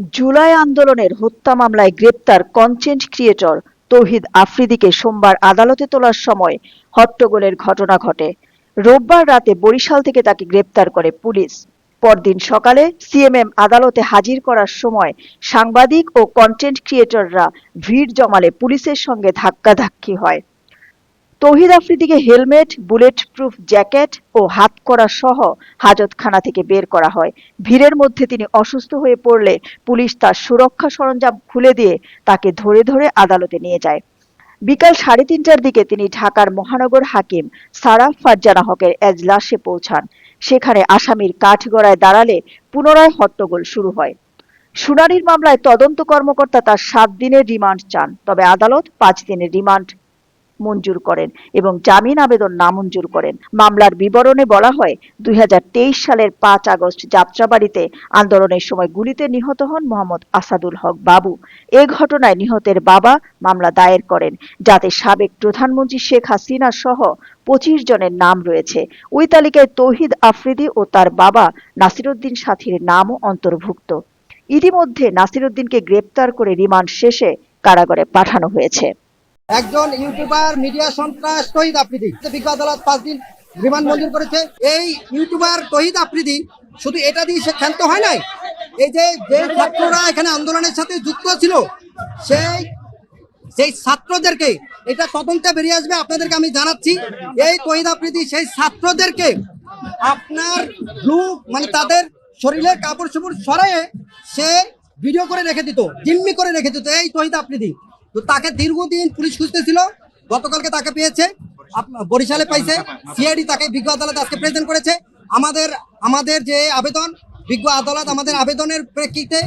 জুলাই আন্দোলনের হত্যা মামলায় গ্রেপ্তার কন্টেন্ট ক্রিয়েটর তৌহিদ আফ্রিদিকে সোমবার আদালতে তোলার সময় হট্টগোলের ঘটনা ঘটে। রোববার রাতে বরিশাল থেকে তাকে গ্রেপ্তার করে পুলিশ। পরদিন সকালে সিএমএম আদালতে হাজির করার সময় সাংবাদিক ও কন্টেন্ট ক্রিয়েটররা ভিড় জমালে পুলিশের সঙ্গে ধাক্কাধাক্কি হয়। তৌহিদ আফ্রিদিকে হেলমেট বুলেট প্রুফ জ্যাকেট ও হাতকড়া সহ হাজতখানা থেকে বের করা হয়। ভিড়ের মধ্যে তিনি অসুস্থ হয়ে পড়লে পুলিশ তার সুরক্ষা সরঞ্জাম খুলে দিয়ে তাকে ধরে ধরে আদালতে নিয়ে যায়। বিকাল সাড়ে তিনটার দিকে তিনি ঢাকার মহানগর হাকিম সারাফ ফারজানা হকের এজলাসে পৌঁছান। সেখানে আসামির কাঠগড়ায় দাঁড়ালে পুনরায় হট্টগোল শুরু হয়। শুনানির মামলায় তদন্ত কর্মকর্তা তার সাত দিনের রিমান্ড চান, তবে আদালত পাঁচ দিনের রিমান্ড মঞ্জুর করেন এবং জামিন আবেদন নামঞ্জুর করেন। মামলার বিবরণে বলা হয়, দুই হাজার তেইশ সালের পাঁচ আগস্ট যাত্রাবাড়িতে আন্দোলনের সময় গুলিতে নিহত হন মোহাম্মদ আসাদুল হক বাবু। এ ঘটনায় নিহতের বাবা মামলা দায়ের করেন, যাতে সাবেক প্রধানমন্ত্রী শেখ হাসিনা সহ পঁচিশ জনের নাম রয়েছে। ওই তালিকায় তৌহিদ আফ্রিদি ও তার বাবা নাসিরুদ্দিন সাথীর নামও অন্তর্ভুক্ত। ইতিমধ্যে নাসিরুদ্দিনকে গ্রেপ্তার করে রিমান্ড শেষে কারাগারে পাঠানো হয়েছে। একজন ইউটিউবার মিডিয়া সন্ত্রাস তহিদ আফ্রিদি। বিজ্ঞ আদালত পাঁচ দিন রিমান্ড মঞ্জুর করেছে। এই ইউটিউবার তহিদ আফ্রিদি, শুধু এটা দিয়ে সে ক্ষান্ত হয় নাই, এই যে যে ছাত্ররা এখানে আন্দোলনের সাথে যুক্ত ছিল, সেই সেই ছাত্রদেরকে, এটা তদন্তে বেরিয়ে আসবে, আপনাদেরকে আমি জানাচ্ছি, এই তহিদ আফ্রিদি, সেই ছাত্রদেরকে আপনার ব্লু মানে তাদের শরীরের কাপড় চোপড় সরায়ে সে ভিডিও করে রেখে দিত, জিম্মি করে রেখে দিত, এই তহিদ আফ্রিদি। তো তাকে দীর্ঘদিন পুলিশ খুঁজতেছিল, গতকালকে তাকে পেয়েছে বরিশালে পাইছে, সিআইডি তাকে বিজ্ঞ আদালত আজকে প্রেজেন্ট করেছে। আমাদের আমাদের যে আবেদন, বিজ্ঞ আদালত আমাদের আবেদনের প্রেক্ষিতে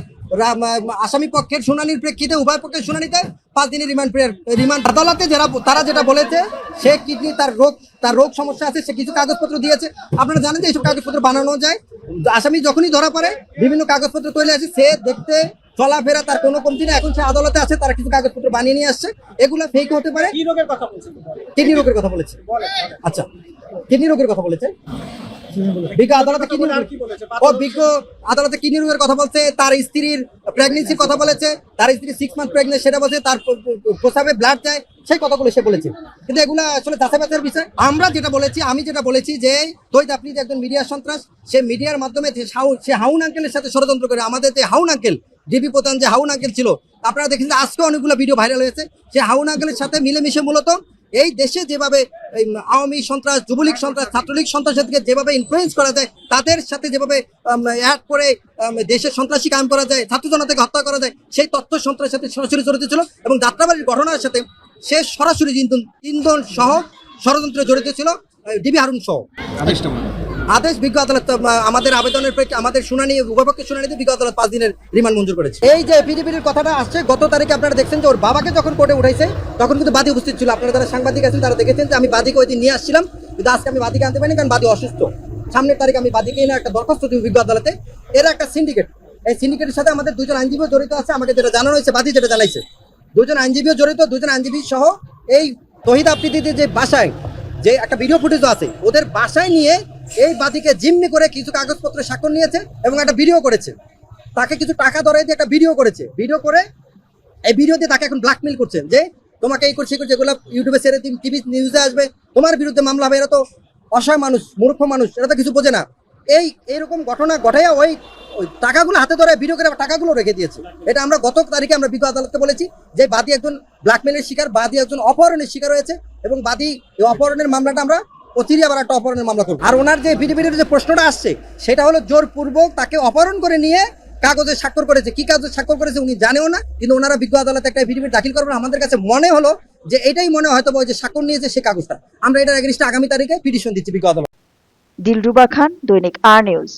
আসামি পক্ষের শুনানির প্রেক্ষিতে, উভয় পক্ষের শুনানিতে পাঁচ দিনের রিমান্ড রিমান্ড। আদালতে যারা, তারা যেটা বলেছে, সে কিডনি তার রোগ তার রোগ সমস্যা আছে, সে কিছু কাগজপত্র দিয়েছে। আপনারা জানেন যে এইসব কাগজপত্র বানানো যায়। আসামি যখনই ধরা পড়ে, বিভিন্ন কাগজপত্র তৈরি আছে, সে দেখতে চলাফেরা তার কোনো কমতি না এখন সে আদালতে আছে তারা কিছু কাগজপত্র বানিয়ে নিয়ে আসছে। এগুলো ফেক হতে পারে। কি রোগের কথা কিডনি রোগের কথা বলেছে। আচ্ছা কিডনি রোগের কথা বলেছে? বিজ্ঞ আদালতে কিডনি? ও বিজ্ঞ আদালতে কিডনি রোগের কথা বলছে তার স্ত্রীর প্রেগনেন্সির কথা বলেছে তার স্ত্রী সিক্স মান্থ প্রেগনেন্ট সেটা বলছে তার প- প- ব্লাড যায় সেই কথাগুলো সে বলেছে। কিন্তু এগুলো আসলে বাছাইয়ের বিষয়। আমরা যেটা বলেছি আমি যেটা বলেছি যে তৈত আপনি যে একজন মিডিয়া সন্ত্রাস সে মিডিয়ার মাধ্যমে সে হাউন আঙ্কেলের সাথে ষড়যন্ত্র করে আমাদের যে হাউন আঙ্কেল ডিবি প্রধান যে হাউন আঙ্কেল ছিল, আপনারা দেখেন যে আজকে অনেকগুলো ভিডিও ভাইরাল হয়েছে। সে হাউন আঙ্কেলের সাথে মিলেমিশে মূলত এই দেশে যেভাবে আওয়ামী সন্ত্রাস, যুবলীগ সন্ত্রাস, ছাত্রলীগ সন্ত্রাসীকে যেভাবে ইনফ্লুয়েন্স করা যায়, তাদের সাথে যেভাবে অ্যাড করে দেশের সন্ত্রাসী কাম করা যায়, ছাত্র জনতাকে হত্যা করা যায়, সেই তথ্য সন্ত্রাসের সাথে সরাসরি জড়িত ছিল এবং যাত্রাবাড়ির ঘটনার সাথে সে সরাসরি ইন্ধন ইন্ধন সহ ষড়যন্ত্রে জড়িত ছিল ডিবি হারুন সহ। আদেশ বিজ্ঞ আদালত আমাদের আবেদনের প্রেক্ষে আমাদের শুনানি, উভয়পক্ষের শুনানিতে বিজ্ঞ আদালত পাঁচ দিনের রিমান্ড মঞ্জুর করেছে। এই যে পিডিপির কথাটা আসছে, গত তারিখে আপনারা দেখছেন যে ওর বাবাকে যখন কোর্টে উঠাইছে, তখন কিন্তু বাদী উপস্থিত ছিল। আপনারা যারা সাংবাদিক আছেন, তারা দেখেছেন যে আমি বাদীকে ওই দিন নিয়ে আসছিলাম, কিন্তু আজকে আমি বাদীকে আনতে পারিনি, কারণ বাদী অসুস্থ। সামনের তারিখে আমি বাদীকে এনে একটা দরখাস্ত দিই বিজ্ঞ আদালতে। এরা একটা সিন্ডিকেট এই সিন্ডিকেটের সাথে আমাদের দুজন আইনজীবীও জড়িত আছে, আমাকে যেটা জানানো হয়েছে, বাদী যেটা জানাইছে। দুজন আইনজীবীও জড়িত, দুজন আইনজীবী সহ এই তহিদ আফ্রিদিদের যে বাসায় যে একটা ভিডিও ফুটেজও আছে, ওদের বাসায় নিয়ে এই বাদীকে জিম্মি করে কিছু কাগজপত্র স্বাক্ষর নিয়েছে এবং একটা ভিডিও করেছে। তাকে কিছু টাকা ধরে দিয়ে একটা ভিডিও করেছে। ভিডিও করে এই ভিডিও দিয়ে তাকে এখন ব্ল্যাকমেল করছেন যে, তোমাকে এই করছে যেগুলো ইউটিউবে ছেড়ে দিন টিভি নিউজে আসবে, তোমার বিরুদ্ধে মামলা হবে, এরা তো অসহায় মানুষ, মূর্খ মানুষ, এরা তো কিছু বোঝে না। এই, এইরকম ঘটনা ঘটাইয়া ওই ওই টাকাগুলো হাতে ধরে ভিডিও করে টাকাগুলো রেখে দিয়েছে। এটা আমরা গত তারিখে আমরা বিজ্ঞ আদালতে বলেছি যে বাদী একজন ব্ল্যাকমেলের শিকার, বাদী একজন অপহরণের শিকার হয়েছে এবং বাদী এই অপহরণের মামলাটা আমরা অচিরে আবার একটা অপহরণের মামলা করব। আর ওনার যে বিডিবিডির যে প্রশ্নটা আসছে, সেটা হলো জোরপূর্বক তাকে অপহরণ করে নিয়ে কাগজে স্বাক্ষর করেছে। কি কাগজে স্বাক্ষর করেছে উনি জানেও না, কিন্তু ওনারা বিজ্ঞ আদালতে একটা ভিডিও দাখিল করবেন আমাদের কাছে মনে হলো যে এটাই মনে হয়তো যে স্বাক্ষর নিয়েছে সে কাগজটা। আমরা এটার এগেনিস্টে আগামী তারিখে পিটিশন দিচ্ছি বিজ্ঞ আদালত। দিলরুবা খান, দৈনিক আর নিউজ